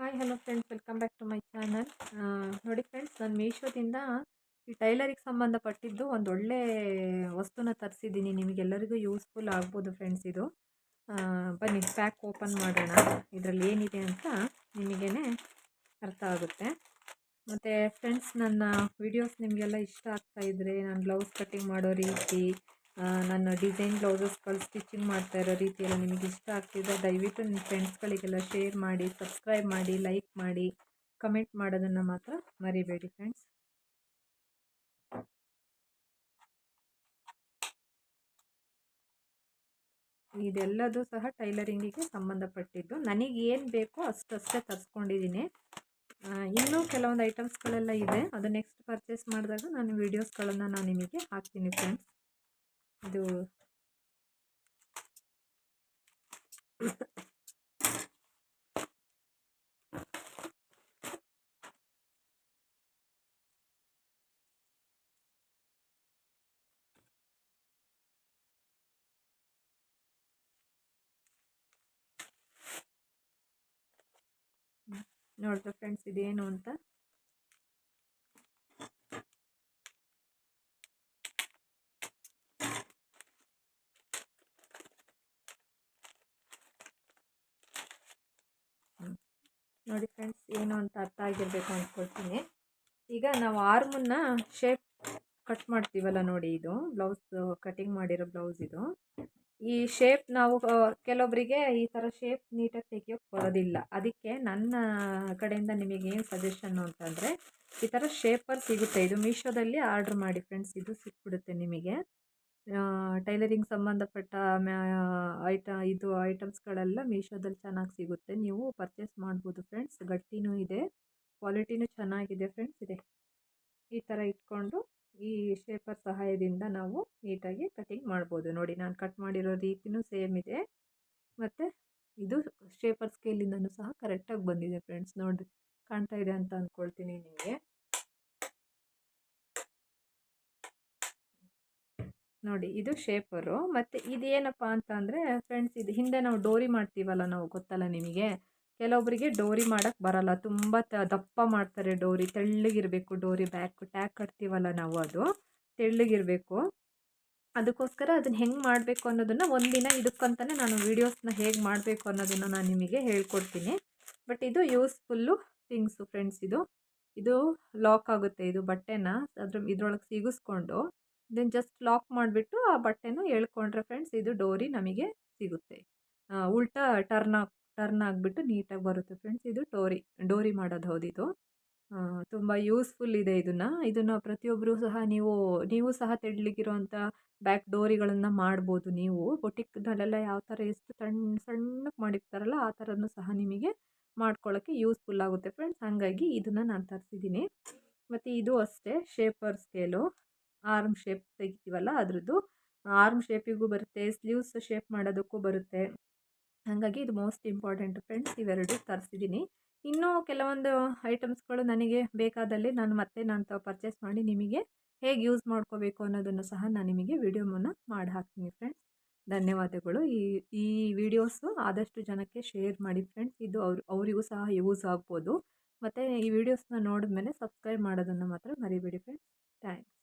Hi hello friends welcome back to my channel ನೋಡಿ friends ನಾನು ಮೀಶೋದಿಂದ ಈ ಟೈಲರಿಗೆ ಸಂಬಂಧಪಟ್ಟಿದ್ದು ಒಂದು ಒಳ್ಳೆ ವಸ್ತುನ ತರಿಸಿದ್ದೀನಿ ನಿಮಗೆಲ್ಲರಿಗೂ ಯೂಸ್ಫುಲ್ ಆಗ್ಬೋದು ಫ್ರೆಂಡ್ಸ್ ಇದು. ಬನ್ನಿ ಪ್ಯಾಕ್ ಓಪನ್ ಮಾಡೋಣ. ಇದರಲ್ಲಿ ಏನಿದೆ ಅಂತ ನಿಮಗೇ ಅರ್ಥ ಆಗುತ್ತೆ. ಮತ್ತು ಫ್ರೆಂಡ್ಸ್ ನನ್ನ ವಿಡಿಯೋಸ್ ನಿಮಗೆಲ್ಲ ಇಷ್ಟ ಆಗ್ತಾ ಇದ್ದರೆ ನಾನು ಬ್ಲೌಸ್ ಕಟ್ಟಿಂಗ್ ಮಾಡೋ ರೀತಿ ನನ್ನ ಡಿಸೈನ್ ಬ್ಲೌಸಸ್ಗಳು ಸ್ಟಿಚಿಂಗ್ ಮಾಡ್ತಾ ಇರೋ ರೀತಿ ಎಲ್ಲ ನಿಮಗೆ ಇಷ್ಟ ಆಗ್ತಿದೆ ದಯವಿಟ್ಟು ನಿಮ್ಮ ಫ್ರೆಂಡ್ಸ್ಗಳಿಗೆಲ್ಲ ಶೇರ್ ಮಾಡಿ, ಸಬ್ಸ್ಕ್ರೈಬ್ ಮಾಡಿ, ಲೈಕ್ ಮಾಡಿ, ಕಮೆಂಟ್ ಮಾಡೋದನ್ನು ಮಾತ್ರ ಮರಿಬೇಡಿ ಫ್ರೆಂಡ್ಸ್. ಇದೆಲ್ಲದೂ ಸಹ ಟೈಲರಿಂಗಿಗೆ ಸಂಬಂಧಪಟ್ಟಿದ್ದು. ನನಗೆ ಏನು ಬೇಕೋ ಅಷ್ಟಷ್ಟೇ ತರಿಸ್ಕೊಂಡಿದ್ದೀನಿ. ಇನ್ನೂ ಕೆಲವೊಂದು ಐಟಮ್ಸ್ಗಳೆಲ್ಲ ಇದೆ. ಅದು ನೆಕ್ಸ್ಟ್ ಪರ್ಚೇಸ್ ಮಾಡಿದಾಗ ನಾನು ವೀಡಿಯೋಸ್ಗಳನ್ನು ನಾನು ನಿಮಗೆ ಹಾಕ್ತೀನಿ ಫ್ರೆಂಡ್ಸ್. ಇದು ನೋಡ್ತಾ ಫ್ರೆಂಡ್ಸ್ ಇದೇನು ಅಂತ. ನೋಡಿ ಫ್ರೆಂಡ್ಸ್, ಏನು ಅಂತ ಅರ್ಥ ಆಗಿರಬೇಕು ಅಂದ್ಕೊಳ್ತೀನಿ ಈಗ ನಾವು ಆರ್ಮನ್ನು ಶೇಪ್ ಕಟ್ ಮಾಡ್ತೀವಲ್ಲ ನೋಡಿ ಇದು, ಬ್ಲೌಸ್ ಕಟಿಂಗ್ ಮಾಡಿರೋ ಬ್ಲೌಸ್ ಇದು. ಈ ಶೇಪ್ ನಾವು ಕೆಲವೊಬ್ಬರಿಗೆ ಈ ಥರ ಶೇಪ್ ನೀಟಾಗಿ ತೆಗಿಯೋಕ್ಕೆ ಬರೋದಿಲ್ಲ. ಅದಕ್ಕೆ ನನ್ನ ಕಡೆಯಿಂದ ನಿಮಗೆ ಏನು ಸಜೆಷನ್ನು ಅಂತಂದರೆ, ಈ ಥರ ಶೇಪಲ್ಲಿ ಸಿಗುತ್ತೆ. ಇದು ಮೀಶೋದಲ್ಲಿ ಆರ್ಡ್ರ್ ಮಾಡಿ ಫ್ರೆಂಡ್ಸ್, ಇದು ಸಿಕ್ಬಿಡುತ್ತೆ ನಿಮಗೆ. ಟೈಲರಿಂಗ್ ಸಂಬಂಧಪಟ್ಟ ಮ್ಯಾ ಐಟ, ಇದು ಐಟಮ್ಸ್ಗಳೆಲ್ಲ ಮೀಶೋದಲ್ಲಿ ಚೆನ್ನಾಗಿ ಸಿಗುತ್ತೆ. ನೀವು ಪರ್ಚೇಸ್ ಮಾಡ್ಬೋದು ಫ್ರೆಂಡ್ಸ್. ಗಟ್ಟಿನೂ ಇದೆ, ಕ್ವಾಲಿಟಿನೂ ಚೆನ್ನಾಗಿದೆ ಫ್ರೆಂಡ್ಸ್. ಇದೆ. ಈ ಥರ ಇಟ್ಕೊಂಡು ಈ ಶೇಪರ್ ಸಹಾಯದಿಂದ ನಾವು ನೀಟಾಗಿ ಕಟಿಂಗ್ ಮಾಡ್ಬೋದು. ನೋಡಿ, ನಾನು ಕಟ್ ಮಾಡಿರೋ ರೀತಿನೂ ಸೇಮ್ ಇದೆ. ಮತ್ತು ಇದು ಶೇಪರ್ ಸ್ಕೇಲಿಂದನೂ ಸಹ ಕರೆಕ್ಟಾಗಿ ಬಂದಿದೆ ಫ್ರೆಂಡ್ಸ್. ನೋಡಿ ಕಾಣ್ತಾ ಇದೆ ಅಂತ ಅಂದ್ಕೊಳ್ತೀನಿ ನಿಮಗೆ. ನೋಡಿ, ಇದು ಶೇಪರು ಮತ್ತು ಇದೇನಪ್ಪ ಅಂತ ಅಂದರೆ ಫ್ರೆಂಡ್ಸ್ ಇದು ಹಿಂದೆ ನಾವು ಡೋರಿ ಮಾಡ್ತೀವಲ್ಲ ನಾವು ಗೊತ್ತಲ್ಲ ನಿಮಗೆ? ಕೆಲವೊಬ್ಬರಿಗೆ ಡೋರಿ ಮಾಡೋಕ್ಕೆ ಬರಲ್ಲ. ತುಂಬ ದಪ್ಪ ಮಾಡ್ತಾರೆ ಡೋರಿ. ತೆಳ್ಳಗಿರಬೇಕು ಡೋರಿ ಬ್ಯಾಕ್, ಟ್ಯಾಕ್ ಕಟ್ತೀವಲ್ಲ ನಾವು ಅದು. ತೆಳ್ಳಗಿರಬೇಕು. ಅದಕ್ಕೋಸ್ಕರ ಅದನ್ನು ಹೆಂಗೆ ಮಾಡಬೇಕು ಅನ್ನೋದನ್ನು ಒಂದಿನ ಇದಕ್ಕಂತಲೇ ನಾನು ವೀಡಿಯೋಸ್ನ ಹೇಗೆ ಮಾಡಬೇಕು ಅನ್ನೋದನ್ನು ನಾನು ನಿಮಗೆ ಹೇಳ್ಕೊಡ್ತೀನಿ. ಬಟ್ ಇದು ಯೂಸ್ಫುಲ್ಲು ಥಿಂಗ್ಸು ಫ್ರೆಂಡ್ಸ್ ಇದು. ಇದು ಲಾಕ್ ಆಗುತ್ತೆ, ಇದು ಬಟ್ಟೆನ. ಅದ್ರ ಇದ್ರೊಳಗೆ ಸಿಗಿಸ್ಕೊಂಡು ದೆನ್ ಜಸ್ಟ್ ಲಾಕ್ ಮಾಡಿಬಿಟ್ಟು ಆ ಬಟ್ಟೆನ ಎಳ್ಕೊಂಡ್ರೆ ಫ್ರೆಂಡ್ಸ್ ಇದು ಡೋರಿ ನಮಗೆ ಸಿಗುತ್ತೆ. ಉಲ್ಟಾ ಟರ್ನ್ ಆಗಿ ಟರ್ನ್ ಆಗಿಬಿಟ್ಟು ನೀಟಾಗಿ ಬರುತ್ತೆ ಫ್ರೆಂಡ್ಸ್ ಇದು ಡೋರಿ ಡೋರಿ ಮಾಡೋದು ಹೌದು ಇದು ತುಂಬ ಯೂಸ್ಫುಲ್ ಇದೆ ಇದನ್ನು. ಇದನ್ನು ಪ್ರತಿಯೊಬ್ಬರು ಸಹ ನೀವು ನೀವು ಸಹ ತೆಳ್ಳಗಿರೋಂಥ ಬ್ಯಾಕ್ ಡೋರಿಗಳನ್ನು ಮಾಡ್ಬೋದು ನೀವು. ಬೊಟಿಕ್ನಲ್ಲೆಲ್ಲ ಯಾವ ಥರ ಎಷ್ಟು ಸಣ್ಣ ಸಣ್ಣಕ್ಕೆ ಮಾಡಿರ್ತಾರಲ್ಲ ಆ ಥರನೂ ಸಹ ನಿಮಗೆ ಮಾಡ್ಕೊಳ್ಳೋಕ್ಕೆ ಯೂಸ್ಫುಲ್ ಆಗುತ್ತೆ ಫ್ರೆಂಡ್ಸ್ ಹಾಗಾಗಿ ಇದನ್ನು ನಾನು ತರಿಸಿದ್ದೀನಿ ಮತ್ತು ಇದು ಅಷ್ಟೇ ಶೇಪರ್ ಸ್ಕೇಲು ಆರ್ಮ್ ಶೇಪ್ ತೆಗಿತೀವಲ್ಲ ಅದ್ರದ್ದು. ಆರ್ಮ್ ಶೇಪಿಗೂ ಬರುತ್ತೆ, ಸ್ಲೀವ್ಸ್ ಶೇಪ್ ಮಾಡೋದಕ್ಕೂ ಬರುತ್ತೆ. ಹಾಗಾಗಿ ಇದು ಮೋಸ್ಟ್ ಇಂಪಾರ್ಟೆಂಟ್ ಫ್ರೆಂಡ್ಸ್, ಇವೆರಡು ತರಿಸಿದ್ದೀನಿ. ಇನ್ನೂ ಕೆಲವೊಂದು ಐಟಮ್ಸ್ಗಳು ನನಗೆ ಬೇಕಾದಲ್ಲಿ ನಾನು ಮತ್ತೆ ನಾನು ಪರ್ಚೇಸ್ ಮಾಡಿ ನಿಮಗೆ ಹೇಗೆ ಯೂಸ್ ಮಾಡ್ಕೋಬೇಕು ಅನ್ನೋದನ್ನು ಸಹ ನಾನು ನಿಮಗೆ ವಿಡಿಯೋವನ್ನು ಮಾಡಿ ಹಾಕ್ತೀನಿ ಫ್ರೆಂಡ್ಸ್. ಧನ್ಯವಾದಗಳು. ಈ ಈ ವಿಡಿಯೋಸು ಆದಷ್ಟು ಜನಕ್ಕೆ ಶೇರ್ ಮಾಡಿ ಫ್ರೆಂಡ್ಸ್. ಇದು ಅವ್ರು, ಅವರಿಗೂ ಸಹ ಯೂಸ್ ಆಗ್ಬೋದು. ಮತ್ತು ಈ ವಿಡಿಯೋಸ್ನ ನೋಡಿದ್ಮೇಲೆ ಸಬ್ಸ್ಕ್ರೈಬ್ ಮಾಡೋದನ್ನು ಮಾತ್ರ ಮರಿಬೇಡಿ ಫ್ರೆಂಡ್ಸ್. ಥ್ಯಾಂಕ್ಸ್.